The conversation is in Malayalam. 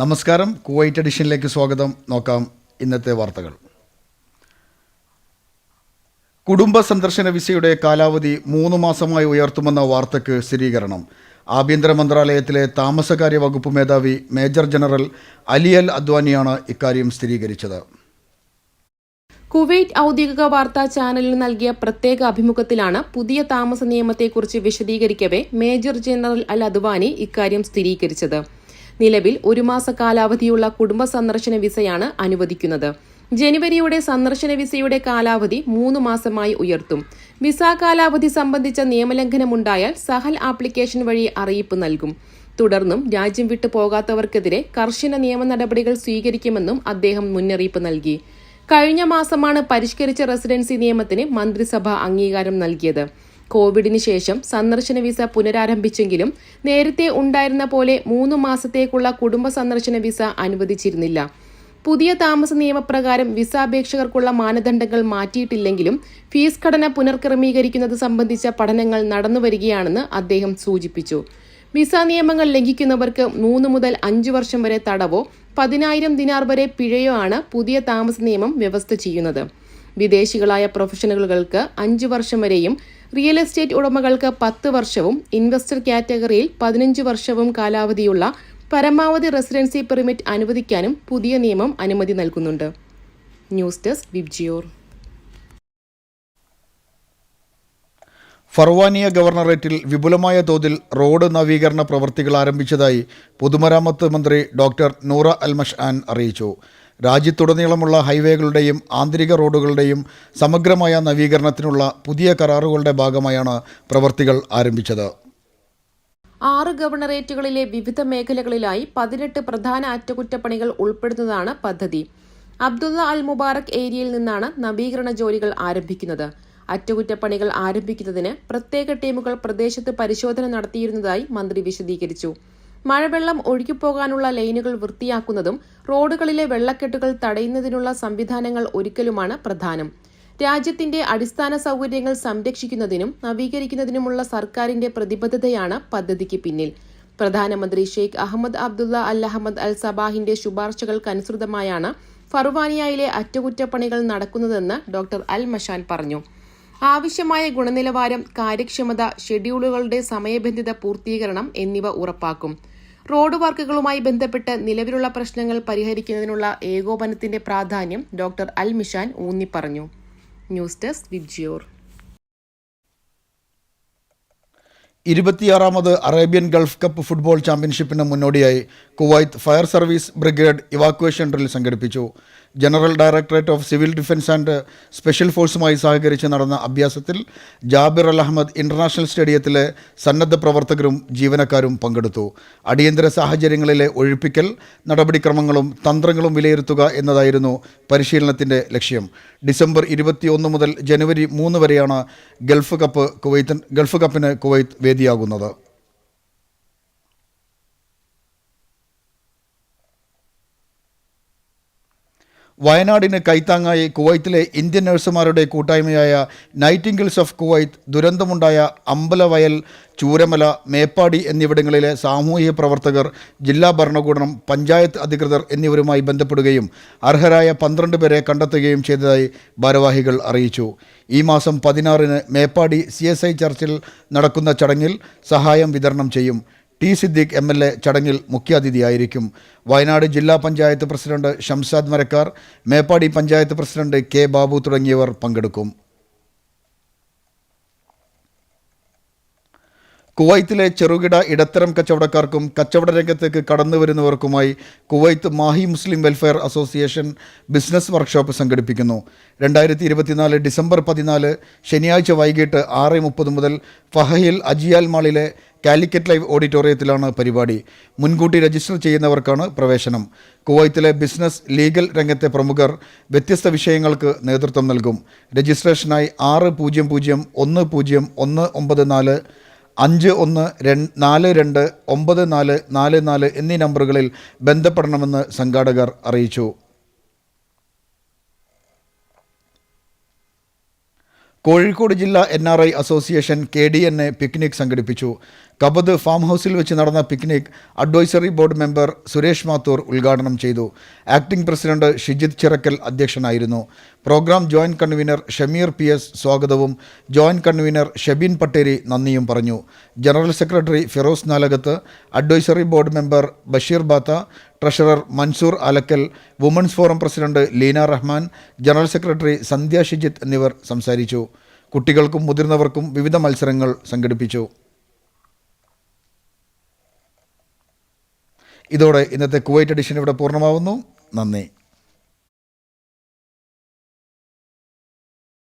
നമസ്കാരം. കുവൈറ്റ് എഡിഷനിലേക്ക് സ്വാഗതം. നോക്കാം ഇന്നത്തെ വാർത്തകൾ. കുടുംബ സന്ദർശന വിസയുടെ കാലാവധി മൂന്ന് മാസമായി ഉയർത്തുമെന്ന വാർത്തയ്ക്ക് സ്ഥിരീകരണം. ആഭ്യന്തര മന്ത്രാലയത്തിലെ താമസകാര്യ വകുപ്പ് മേധാവി മേജർ ജനറൽ അലിയൽ അദ്വാനിയാണ് ഇക്കാര്യം സ്ഥിരീകരിച്ചത്. കുവൈറ്റ് ഔദ്യോഗിക വാർത്താ ചാനലിന് നൽകിയ പ്രത്യേക അഭിമുഖത്തിലാണ് പുതിയ താമസ നിയമത്തെക്കുറിച്ച് വിശദീകരിക്കവേ മേജർ ജനറൽ അൽ അദ്വാനി ഇക്കാര്യം സ്ഥിരീകരിച്ചത്. നിലവിൽ ഒരു മാസ കാലാവധിയുള്ള കുടുംബ സന്ദർശന വിസയാണ് അനുവദിക്കുന്നത്. ജനുവരിയുടെ സന്ദർശന വിസയുടെ കാലാവധി മൂന്ന് മാസമായി ഉയർത്തും. വിസ കാലാവധി സംബന്ധിച്ച നിയമലംഘനമുണ്ടായാൽ സഹൽ ആപ്ലിക്കേഷൻ വഴി അറിയിപ്പ് നൽകും. തുടർന്നും രാജ്യം വിട്ടു പോകാത്തവർക്കെതിരെ കർശന നിയമ നടപടികൾ സ്വീകരിക്കുമെന്നും അദ്ദേഹം മുന്നറിയിപ്പ് നൽകി. കഴിഞ്ഞ മാസമാണ് പരിഷ്കരിച്ച റെസിഡൻസി നിയമത്തിന് മന്ത്രിസഭ അംഗീകാരം നൽകിയത്. കോവിഡിന് ശേഷം സന്ദർശന വിസ പുനരാരംഭിച്ചെങ്കിലും നേരത്തെ ഉണ്ടായിരുന്ന പോലെ മൂന്ന് മാസത്തേക്കുള്ള കുടുംബ സന്ദർശന വിസ അനുവദിച്ചിരുന്നില്ല. പുതിയ താമസ നിയമപ്രകാരം വിസ അപേക്ഷകർക്കുള്ള മാനദണ്ഡങ്ങൾ മാറ്റിയിട്ടില്ലെങ്കിലും ഫീസ് ഘടന പുനർക്രമീകരിക്കുന്നത് സംബന്ധിച്ച പഠനങ്ങൾ നടന്നുവരികയാണെന്ന് അദ്ദേഹം സൂചിപ്പിച്ചു. വിസ നിയമങ്ങൾ ലംഘിക്കുന്നവർക്ക് മൂന്ന് മുതൽ അഞ്ചു വർഷം വരെ തടവോ പതിനായിരം ദിനാർ വരെ പിഴയോ ആണ് പുതിയ താമസ നിയമം വ്യവസ്ഥ ചെയ്യുന്നത്. വിദേശികളായ പ്രൊഫഷണലുകൾക്ക് അഞ്ചു വർഷം വരെയും റിയൽ എസ്റ്റേറ്റ് ഉടമകൾക്ക് പത്ത് വർഷവും ഇൻവെസ്റ്റർ കാറ്റഗറിയിൽ പതിനഞ്ച് വർഷവും കാലാവധിയുള്ള പരമാവധി റെസിഡൻസി പെർമിറ്റ് അനുവദിക്കാനും പുതിയ നിയമം അനുമതി നൽകുന്നുണ്ട്. ന്യൂസ് ഡെസ്ക് വിബ്ജിയോർ ഫർവാനിയ ഗവർണറേറ്റിൽ വിപുലമായ തോതിൽ റോഡ് നവീകരണ പ്രവൃത്തികൾ ആരംഭിച്ചതായി പൊതുമരാമത്ത് മന്ത്രി ഡോക്ടർ നൂറ അൽമഷ് ആൻ അറിയിച്ചു. രാജ്യത്തുടനീളമുള്ള ഹൈവേകളുടെയും ആന്തരിക റോഡുകളുടെയും സമഗ്രമായ നവീകരണത്തിനുള്ള പുതിയ കരാറുകളുടെ ഭാഗമായാണ് പ്രവൃത്തികൾ ആരംഭിച്ചത്. ആറ് ഗവർണറേറ്റുകളിലെ വിവിധ മേഖലകളിലായി പതിനെട്ട് പ്രധാന അറ്റകുറ്റപ്പണികൾ ഉൾപ്പെടുന്നതാണ് പദ്ധതി. അബ്ദുള്ള അൽ മുബാറക് ഏരിയയിൽ നിന്നാണ് നവീകരണ ജോലികൾ ആരംഭിക്കുന്നത്. അറ്റകുറ്റപ്പണികൾ ആരംഭിക്കുന്നതിന് പ്രത്യേക ടീമുകൾ പ്രദേശത്ത് പരിശോധന നടത്തിയിരുന്നതായി മന്ത്രി വിശദീകരിച്ചു. മഴവെള്ളം ഒഴുകിപ്പോകാനുള്ള ലൈനുകൾ വൃത്തിയാക്കുന്നതും റോഡുകളിലെ വെള്ളക്കെട്ടുകൾ തടയുന്നതിനുള്ള സംവിധാനങ്ങൾ ഒരുക്കലുമാണ് പ്രധാനം. രാജ്യത്തിന്റെ അടിസ്ഥാന സൗകര്യങ്ങൾ സംരക്ഷിക്കുന്നതിനും നവീകരിക്കുന്നതിനുമുള്ള സർക്കാരിന്റെ പ്രതിബദ്ധതയാണ് പദ്ധതിക്ക് പിന്നിൽ. പ്രധാനമന്ത്രി ഷെയ്ഖ് അഹമ്മദ് അബ്ദുള്ള അൽ അഹമ്മദ് അൽ സബാഹിന്റെ ശുപാർശകൾക്കനുസൃതമായാണ് ഫറുവാനിയയിലെ അറ്റകുറ്റപ്പണികൾ നടക്കുന്നതെന്ന് ഡോക്ടർ അൽ മഷാൻ പറഞ്ഞു. ആവശ്യമായ ഗുണനിലവാരം കാര്യക്ഷമത ഷെഡ്യൂളുകളുടെ സമയബന്ധിത പൂർത്തീകരണം എന്നിവ ഉറപ്പാക്കും. റോഡ് വർക്കുകളുമായി ബന്ധപ്പെട്ട് നിലവിലുള്ള പ്രശ്നങ്ങൾ പരിഹരിക്കുന്നതിനുള്ള ഏകോപനത്തിന്റെ പ്രാധാന്യം ഡോക്ടർ അൽ മിഷാൻ ഊന്നിപ്പറഞ്ഞു. ന്യൂസ് ഡെസ്ക് വിബ്ജിയോർ ഇരുപത്തിയാറാമത് അറേബ്യൻ ഗൾഫ് കപ്പ് ഫുട്ബോൾ ചാമ്പ്യൻഷിപ്പിന് മുന്നോടിയായി Kuwait fire service brigade evacuation drill സംഘടിപ്പിച്ചു. General directorate of civil defence and special ഫോഴ്സുമായി സഹകരിച്ച് നടന്ന അഭ്യാസത്തിൽ ജാബിർ അൽ അഹമ്മദ് ഇന്റർനാഷണൽ സ്റ്റേഡിയത്തിലെ സന്നദ്ധ പ്രവർത്തകരും ജീവനക്കാരും പങ്കെടുത്തു. അടിയന്തര സാഹചര്യങ്ങളിലെ ഒഴിപ്പിക്കൽ നടപടിക്രമങ്ങളും തന്ത്രങ്ങളും വിലയിരുത്തുക എന്നതായിരുന്നു പരിശീലനത്തിന്റെ ലക്ഷ്യം. ഡിസംബർ ഇരുപത്തിയൊന്ന് മുതൽ ജനുവരി മൂന്ന് വരെയാണ് ഗൾഫ് കപ്പ് കുവൈത്ത് ഗൾഫ് കപ്പിന് കുവൈത്ത് വേദിയാകുന്നത്. വയനാടിന് കൈത്താങ്ങായി കുവൈത്തിലെ ഇന്ത്യൻ നഴ്സുമാരുടെ കൂട്ടായ്മയായ നൈറ്റിംഗിൾസ് ഓഫ് കുവൈത്ത് ദുരന്തമുണ്ടായ അമ്പലവയൽ ചൂരമല മേപ്പാടി എന്നിവിടങ്ങളിലെ സാമൂഹിക പ്രവർത്തകർ ജില്ലാ ഭരണകൂടം പഞ്ചായത്ത് അധികൃതർ എന്നിവരുമായി ബന്ധപ്പെടുകയും അർഹരായ പന്ത്രണ്ട് പേരെ കണ്ടെത്തുകയും ചെയ്തതായി ഭാരവാഹികൾ അറിയിച്ചു. ഈ മാസം പതിനാറിന് മേപ്പാടി സി ചർച്ചിൽ നടക്കുന്ന ചടങ്ങിൽ സഹായം വിതരണം ചെയ്യും. T Siddique M L A ചടങ്ങിൽ മുഖ്യാതിഥിയായിരിക്കും. വയനാട് ജില്ലാ panchayat president Shamsad Marakkar Meppadi panchayat president K Babu തുടങ്ങിയവർ പങ്കെടുക്കും. കുവൈത്തിലെ ചെറുകിട ഇടത്തരം കച്ചവടക്കാർക്കും കച്ചവട രംഗത്തേക്ക് കടന്നു വരുന്നവർക്കുമായി Kuwait Mahe Muslim welfare association business workshop സംഘടിപ്പിക്കുന്നു. രണ്ടായിരത്തി ഇരുപത്തിനാല് ഡിസംബർ പതിനാല് ശനിയാഴ്ച വൈകിട്ട് ആറ് മുപ്പത് മുതൽ ഫഹയിൽ അജിയാൽ മാളിലെ കാലിക്കറ്റ് ലൈവ് ഓഡിറ്റോറിയത്തിലാണ് പരിപാടി. മുൻകൂട്ടി രജിസ്റ്റർ ചെയ്യുന്നവർക്കാണ് പ്രവേശനം. കുവൈത്തിലെ ബിസിനസ് ലീഗൽ രംഗത്തെ പ്രമുഖർ വ്യത്യസ്ത വിഷയങ്ങൾക്ക് നേതൃത്വം നൽകും. രജിസ്ട്രേഷനായി ആറ് പൂജ്യം പൂജ്യം ഒന്ന് പൂജ്യം ഒന്ന് ഒമ്പത് നാല് അഞ്ച് ഒന്ന് രണ്ട് നാല് രണ്ട് ഒമ്പത് നാല് നാല് നാല് എന്നീ നമ്പറുകളിൽ ബന്ധപ്പെടണമെന്ന് സംഘാടകർ അറിയിച്ചു. കോഴിക്കോട് ജില്ലാ N R I association K D N A picnic സംഘടിപ്പിച്ചു. കബദ് ഫാം ഹൗസിൽ വെച്ച് നടന്ന picnic advisory board member Suresh Mathur ഉദ്ഘാടനം ചെയ്തു. ആക്ടിംഗ് പ്രസിഡന്റ് ഷിജിത് ചിറക്കൽ അധ്യക്ഷനായിരുന്നു. Programme joint convener Shameer P S സ്വാഗതവും ജോയിന്റ് കൺവീനർ ഷെബിൻ പട്ടേരി നന്ദിയും പറഞ്ഞു. General secretary Firoz Nalakath advisory board member Basheer Batha treasurer Mansoor Alakkal women's forum president Leena Rahman general secretary Sandhya Shijith എന്നിവർ സംസാരിച്ചു. കുട്ടികൾക്കും മുതിർന്നവർക്കും വിവിധ മത്സരങ്ങൾ സംഘടിപ്പിച്ചു. ഇതോടെ ഇന്നത്തെ കുവൈറ്റ് എഡിഷൻ ഇവിടെ പൂർണമാവുന്നു. നന്ദി.